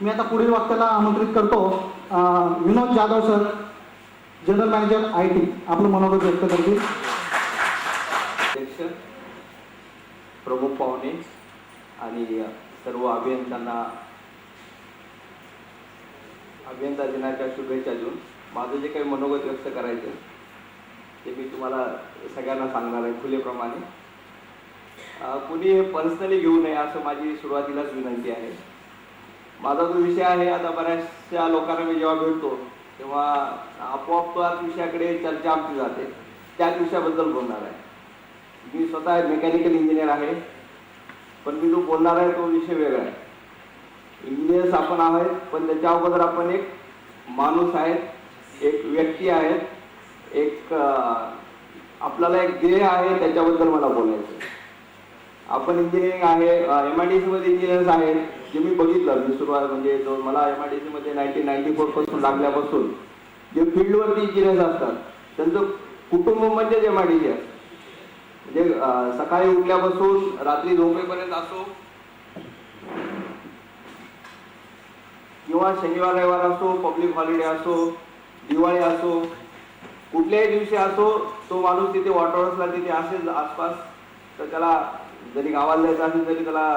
मी आता पुढील वक्त्याला आमंत्रित करतो. Vinod Jadhav sir general manager I T. आपलं मनोगत व्यक्त करतील. अध्यक्ष प्रमुख पाहुणे आणि सर्व अभियंत्यांना अभियंता दिनाच्या शुभेच्छा देऊन माझं जे काही मनोगत व्यक्त करायचं ते मी तुम्हाला सगळ्यांना सांगणार आहे खुलेप्रमाणे. कुणी पर्सनली घेऊ नये असं माझी सुरुवातीलाच विनंती आहे. माझा जो विषय आहे आता बऱ्याचशा लोकांना मी जेव्हा भेटतो तेव्हा आपोआप त्याच विषयाकडे चर्चा आमची जाते. त्याच विषयाबद्दल बोलणार आहे. मी स्वतः मेकॅनिकल इंजिनियर आहे पण मी जो बोलणार आहे तो विषय वेगळा आहे. इंजिनियर्स आपण आहोत पण त्याच्या अगोदर आपण एक माणूस आहेत एक व्यक्ती आहेत एक आपल्याला एक ध्येय आहे त्याच्याबद्दल मला बोलायचं आहे. आपण इंजिनिअरिंग आहे एम आय डी मध्ये इंजिनियर्स आहेत जे मी बघितलं मी सुरुवात म्हणजे जो मला एम आय डी सी मध्ये नाईन्टीन नाईन्टी फोरपासून लागल्यापासून जे फील्डवरती इंजिनियर्स असतात त्यांचं कुटुंब म्हणजेच एम आय डी सी म्हणजे सकाळी उठल्यापासून रात्री झोपेपर्यंत असो किंवा शनिवार रविवार असो पब्लिक हॉलिडे असो दिवाळी असो कुठल्याही दिवशी असो तो माणूस तिथे वॉटरवर्सला तिथे असेल आसपास तर त्याला जरी गावाला जायचं असेल तरी त्याला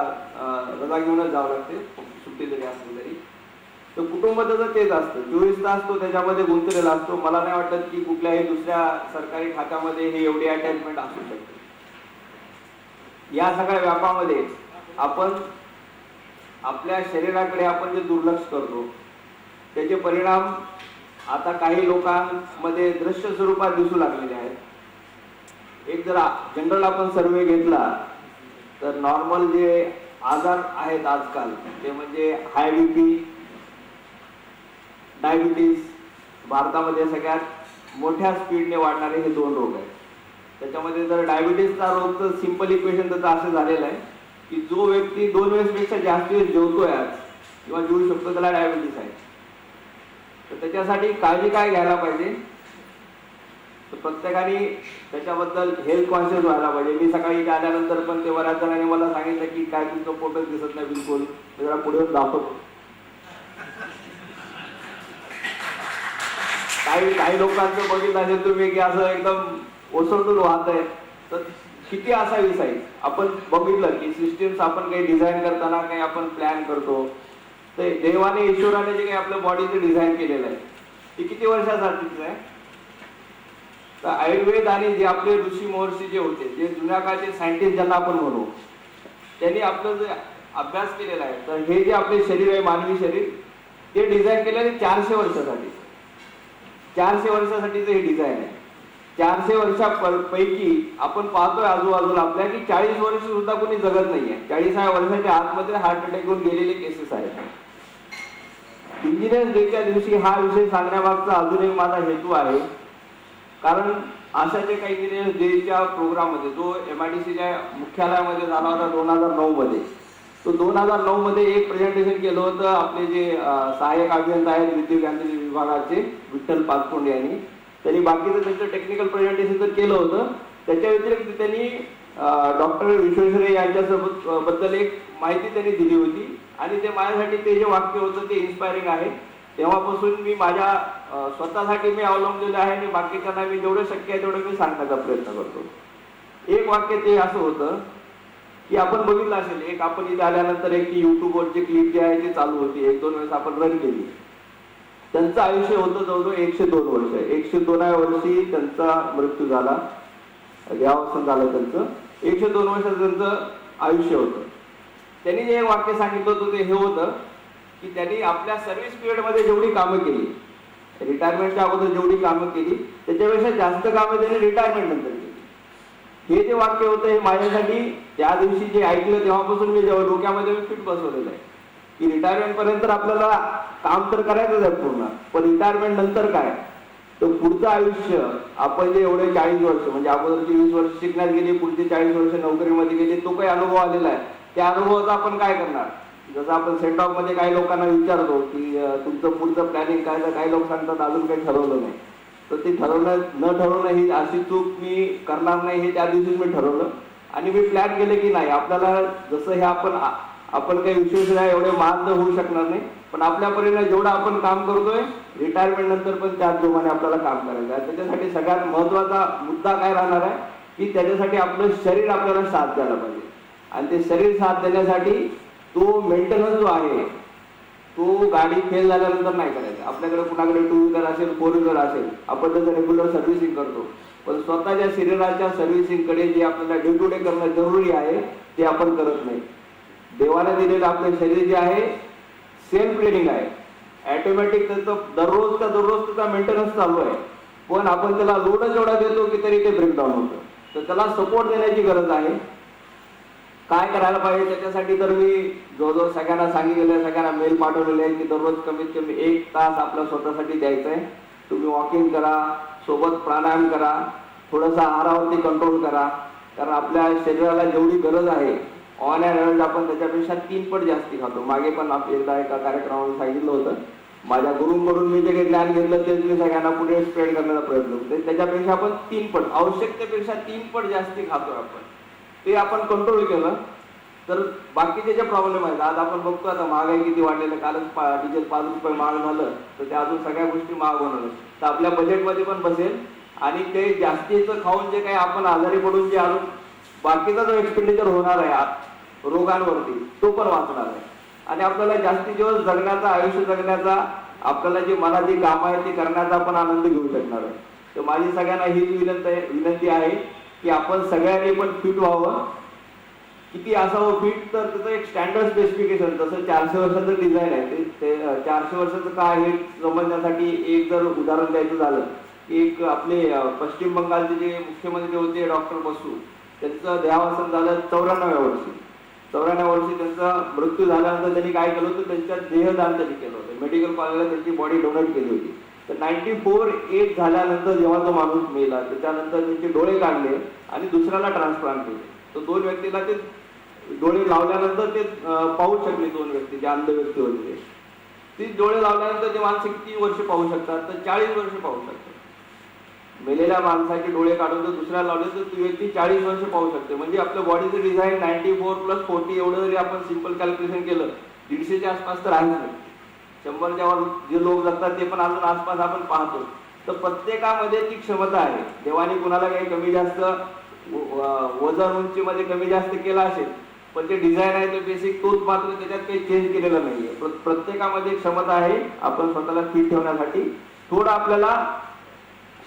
रजा घेऊनच जावं लागते. सुट्टी जरी असली तरी. तर कुटुंब त्याचं तेच असतं. चोवीस तास तो त्याच्यामध्ये गुंतलेला असतो. मला नाही वाटत की कुठल्याही दुसऱ्या सरकारी खात्यामध्ये हे एवढी अटॅचमेंट असू शकते. या सगळ्या व्यापामध्ये आपण आपल्या शरीराकडे आपण जे दुर्लक्ष करतो त्याचे परिणाम आता काही लोकांमध्ये दृश्य स्वरूपात दिसू लागलेले आहेत. एक जर जनरल आपण सर्वे घेतला. तर नॉर्मल जे आजार आहेत आजकाल ते म्हणजे हाय बी पी डायबिटीस भारतामध्ये सगळ्यात मोठ्या स्पीडने वाढणारे हे दोन रोग आहेत. त्याच्यामध्ये जर डायबिटीसचा रोग तर सिंपल इक्वेशन त्याचं असं झालेलं आहे की जो व्यक्ती दोन वेळेसपेक्षा जास्त वेळेस जेवतोय आज किंवा जेवू शकतो त्याला डायबिटीस आहे. तर त्याच्यासाठी काळजी काय घ्यायला पाहिजे? तर प्रत्येकाने त्याच्याबद्दल हेल्थ कॉन्शियस व्हायला पाहिजे. मी सकाळी इथे आल्यानंतर पण ते बऱ्याच जणांनी मला सांगितलं की काय तुमचं फोटोच दिसत नाही बिलकुल. मी जरा पुढे दाखवतो. काही काही लोकांचं बघितलं असेल तुम्ही की असं एकदम ओसंडून वाहत आहे तर किती असावी साईज आपण बघितलं की सिस्टीम्स आपण काही डिझाईन करताना काही आपण प्लॅन करतो. ते देवाने ईश्वराने जे काही आपल्या बॉडीचं डिझाईन केलेलं आहे. ते किती वर्षासाठीच आहे? तर आयुर्वेद आणि जे आपले ऋषी महर्षी जे होते जे जुन्या काळचे सायंटिस्ट ज्यांना आपण म्हणू त्यांनी आपलं जे अभ्यास केलेला आहे तर हे जे आपले शरीर आहे मानवी शरीर ते डिझाईन केलेलं चारशे वर्षासाठी. चारशे वर्षासाठीचं हे डिझाईन आहे. चारशे वर्षा पैकी आपण पाहतोय आजूबाजूला आपल्या की चाळीस वर्ष सुद्धा कोणी जगत नाहीये. चाळीसाव्या वर्षाच्या आतमध्ये हार्ट अटॅक होऊन गेलेले केसेस आहेत. इंजिनियर डेच्या दिवशी हा विषय सांगण्यामागचा अजून एक माझा हेतू आहे. कारण अशा जे काही इंजिनियर डेच्या प्रोग्राममध्ये जो एम आय डी सीच्या मुख्यालयामध्ये झाला होता दोन हजार नऊमध्ये तो दोन हजार नऊमध्ये एक प्रेझेंटेशन केलं होतं आपले जे सहाय्यक अभियंता आहेत विद्युत यांत्रिक विभागाचे विठ्ठल पाचपुंडे यांनी. त्यांनी बाकीचं त्यांचं टेक्निकल प्रेझेंटेशन तर केलं होतं त्याच्या व्यतिरिक्त त्यांनी डॉक्टर विश्वेश्वर यांच्यासोबत बद्दल एक माहिती त्यांनी दिली होती. आणि ते माझ्यासाठी ते जे वाक्य होतं ते इन्स्पायरिंग आहे. तेव्हापासून मी माझ्या स्वतःसाठी मी अवलंबलेलं आहे आणि बाकीच्यांना मी जेवढं शक्य आहे तेवढं मी सांगण्याचा प्रयत्न करतो. एक वाक्य ते असं होतं की आपण बघितलं असेल एक आपण इथे आल्यानंतर एक युट्यूबवरची क्लिप जी आहे ती चालू होती एक दोन वेळेस आपण रन केली. त्यांचं आयुष्य होतं जवळजवळ एकशे दोन वर्ष. एकशे दोनाव्या वर्षी त्यांचा मृत्यू झाला. देहावसन झालं त्यांचं. एकशे दोन वर्षाचं त्यांचं आयुष्य होतं. त्यांनी जे वाक्य सांगितलं होतं ते हे होतं की त्यांनी आपल्या सर्व्हिस पिरियडमध्ये जेवढी कामं केली रिटायरमेंटच्या अगोदर जेवढी कामं केली त्याच्यापेक्षा जास्त कामं त्यांनी रिटायरमेंट नंतर केली. हे जे वाक्य होतं हे माझ्यासाठी त्या दिवशी जे ऐकलं तेव्हापासून मी जेव्हा डोक्यामध्ये मी फिट बसवलेलं आहे. की रिटायरमेंट पर्यंत आपल्याला काम तर करायचंच आहे पूर्ण पण रिटायरमेंट नंतर काय? तर पुढचं आयुष्य आपण जे एवढे चाळीस वर्ष म्हणजे अगोदरची वीस वर्ष शिकण्यात गेली पुढचे चाळीस वर्ष नोकरीमध्ये गेली तो काही अनुभव आलेला आहे. त्या अनुभवाचा आपण काय करणार? जसं आपण सेट ऑफमध्ये काही लोकांना विचारतो की तुमचं पुढचं प्लॅनिंग काय? तर काही लोक सांगतात अजून काही ठरवलं नाही. तर ते ठरवलं न ठरवणं ही अशी चूक मी करणार नाही हे त्या दिवशीच मी ठरवलं. आणि मी प्लॅन केलं की नाही. आपल्याला जसं हे आपण आपण काही विशेष नाही एवढे महान होऊ शकणार नाही. पण आपल्या परीने जेवढं आपण काम करतोय रिटायरमेंट नंतर पण त्याच जोमाने आपल्याला काम करायचं आहे. त्याच्यासाठी सगळ्यात महत्त्वाचा मुद्दा काय राहणार आहे? की त्याच्यासाठी आपलं शरीर आपल्याला साथ द्यायला पाहिजे. आणि ते शरीर साथ देण्यासाठी तो मेंटेनन्स जो आहे तो गाडी फेल झाल्यानंतर नाही करायचा. आपल्याकडे कुणाकडे टू व्हीलर असेल फोर व्हीलर असेल आपण त्याचं रेग्युलर सर्व्हिसिंग करतो. पण स्वतःच्या शरीराच्या सर्व्हिसिंगकडे जे आपल्याला डे टू डे करणं जरुरी आहे ते आपण करत नाही. देवाने दिलेलं आपलं शरीर जे आहे सेल्फ ट्रेनिंग आहे. ऍटोमॅटिक त्याचं दररोजचा दररोज त्याचा मेंटेनन्स चालू आहे. पण आपण त्याला लोडच एवढा देतो की तरी ते ब्रेकडाऊन होतं. तर त्याला सपोर्ट देण्याची गरज आहे. काय करायला पाहिजे त्याच्यासाठी तर मी जवळजवळ सगळ्यांना सांगितलेलं आहे सगळ्यांना मेल पाठवलेले आहे की दररोज कमीत कमी एक तास आपल्या स्वतःसाठी द्यायचा आहे तुम्ही वॉकिंग करा सोबत प्राणायाम करा थोडंसं आहारावरती कंट्रोल करा. कारण आपल्या शरीराला जेवढी गरज आहे ऑन अँड एव्हरेज आपण त्याच्यापेक्षा तीन पट जास्ती खातो. मागे पण आपण एकदा एका कार्यक्रमामध्ये सांगितलं होतं. माझ्या गुरुंकडून मी जे काही ज्ञान घेतलं तेच मी सगळ्यांना पुढे स्प्रेड करण्याचा प्रयत्न करतो. त्याच्यापेक्षा आपण तीन पट आवश्यकतेपेक्षा तीन पट जास्ती खातो आपण. ते आपण कंट्रोल केलं. तर बाकीचे जे प्रॉब्लेम आहेत आज आपण बघतो आता महागाई किती वाढलेलं कालच डिझेल पाच रुपये महाग झालं तर ते अजून सगळ्या गोष्टी महाग होणार तर आपल्या बजेटमध्ये पण बसेल. आणि ते जास्तीचं खाऊन जे काही आपण आजारी पडून जे अजून बाकीचा जो एक्सपेंडिचर होणार आहे रोगांवरती तो पण वाचणार आहे. आणि आपल्याला जास्तीत दिवस जगण्याचा आयुष्य जगण्याचा आपल्याला जी मनात जी कामं आहेत ती करण्याचा पण आनंद घेऊ शकणार आहे. तर माझी सगळ्यांना हीच विनंती विनंती आहे की आपण सगळ्यांनी पण फिट व्हावं. किती असावं फिट तर त्याचं एक स्टँडर्ड स्पेसिफिकेशन जसं चारशे वर्षाचं डिझाईन आहे ते- चारशे वर्षाचं काय हे समजण्यासाठी एक जर उदाहरण द्यायचं झालं एक आपले पश्चिम बंगालचे जे मुख्यमंत्री होते डॉक्टर बसू त्यांचं देहावसन झालं चौऱ्याण्णव्या वर्षी. चौऱ्याण्णव वर्षी त्यांचा मृत्यू झाल्यानंतर त्यांनी काय केलं होतं? त्यांच्या देहदान त्यांनी केलं होतं. मेडिकल कॉलेजला त्यांची बॉडी डोनेट केली होती. तर नाईन्टी फोर एज झाल्यानंतर जेव्हा तो माणूस मेला त्याच्यानंतर त्यांचे डोळे काढले आणि दुसऱ्याला ट्रान्सप्लांट केले तर दोन व्यक्तीला ते डोळे लावल्यानंतर ते पाहू शकले दोन व्यक्ती जे अंध व्यक्ती होते. ती डोळे लावल्यानंतर ते माणसं किती वर्ष पाहू शकतात तर चाळीस वर्ष पाहू शकतात. मेलेल्या माणसाचे डोळे काढून जर दुसऱ्या लावले तर ती व्यक्ती चाळीस वर्ष पाहू शकते. म्हणजे आपल्या बॉडीचं design ninety four plus forty एवढं जरी आपण सिंपल कॅल्क्युलेशन केलं दीडशेच्या आसपास तर आहेच नाही. शंभरच्या वर जे लोक जगतात ते पण अजून आसपास आपण पाहतो. तर प्रत्येकामध्ये ती क्षमता आहे. देवाने कुणाला काही कमी जास्त व- वजन उंचीमध्ये कमी जास्त केला असेल पण ते डिझाईन आहे ते बेसिक तोच मात्र त्याच्यात काही चेंज केलेला नाहीये. प्रत्येकामध्ये क्षमता आहे आपण स्वतःला फिट ठेवण्यासाठी. थोडं आपल्याला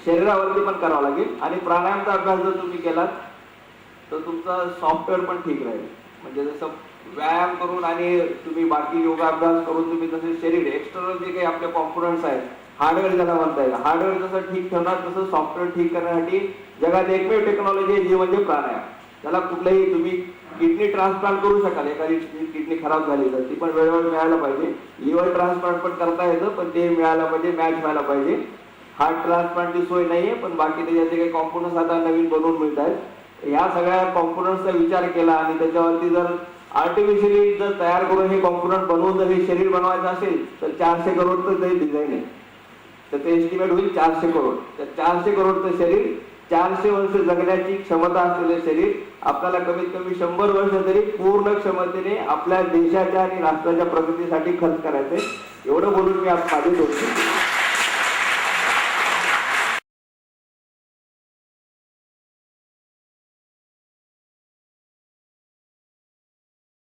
शरीरावरती पण करावं लागेल. आणि प्राणायामचा अभ्यास जर तुम्ही केलात तर तुमचा सॉफ्टवेअर पण ठीक राहील. म्हणजे जसं व्यायाम करून आणि तुम्ही बाकी योगाभ्यास करून तुम्ही जसे शरीर एक्सटर्नल जे काही आपले कॉम्पोनंट्स आहेत हार्डवेअर ज्याला म्हणता येईल. हार्डवेअर जसं ठीक ठेवणार तसं सॉफ्टवेअर ठीक करण्यासाठी जगात एकमेव टेक्नॉलॉजी आहे जी म्हणजे प्राणायाम. त्याला कुठलंही तुम्ही किडनी ट्रान्सप्लांट करू शकाल. एखादी किडनी खराब झाली तर ती पण वेळेवर मिळायला पाहिजे. लिव्हर ट्रान्सप्लांट पण करता येतं पण ते मिळायला पाहिजे मॅच व्हायला पाहिजे. हार्ट ट्रान्सप्लांटची सोय नाहीये पण बाकी त्याच्यात जे काही कॉम्पोनंट्स आता नवीन बनवून मिळत आहेत ह्या सगळ्या कॉम्पोनंट्सचा विचार केला आणि त्याच्यावरती जर आर्टिफिशियली जर तयार करून हे कॉम्पोनंट बनवून जर हे शरीर बनवायचं असेल तर चारशे करोड तर ते डिझाईन आहे. तर ते एस्टिमेट होईल चारशे करोड. तर चारशे करोडचं शरीर चारशे वर्ष जगण्याची क्षमता असलेलं शरीर आपल्याला कमीत कमी शंभर वर्ष तरी पूर्ण क्षमतेने आपल्या देशाच्या आणि राष्ट्राच्या प्रगतीसाठी खर्च करायचंय. एवढं बोलून मी आज माझे दोन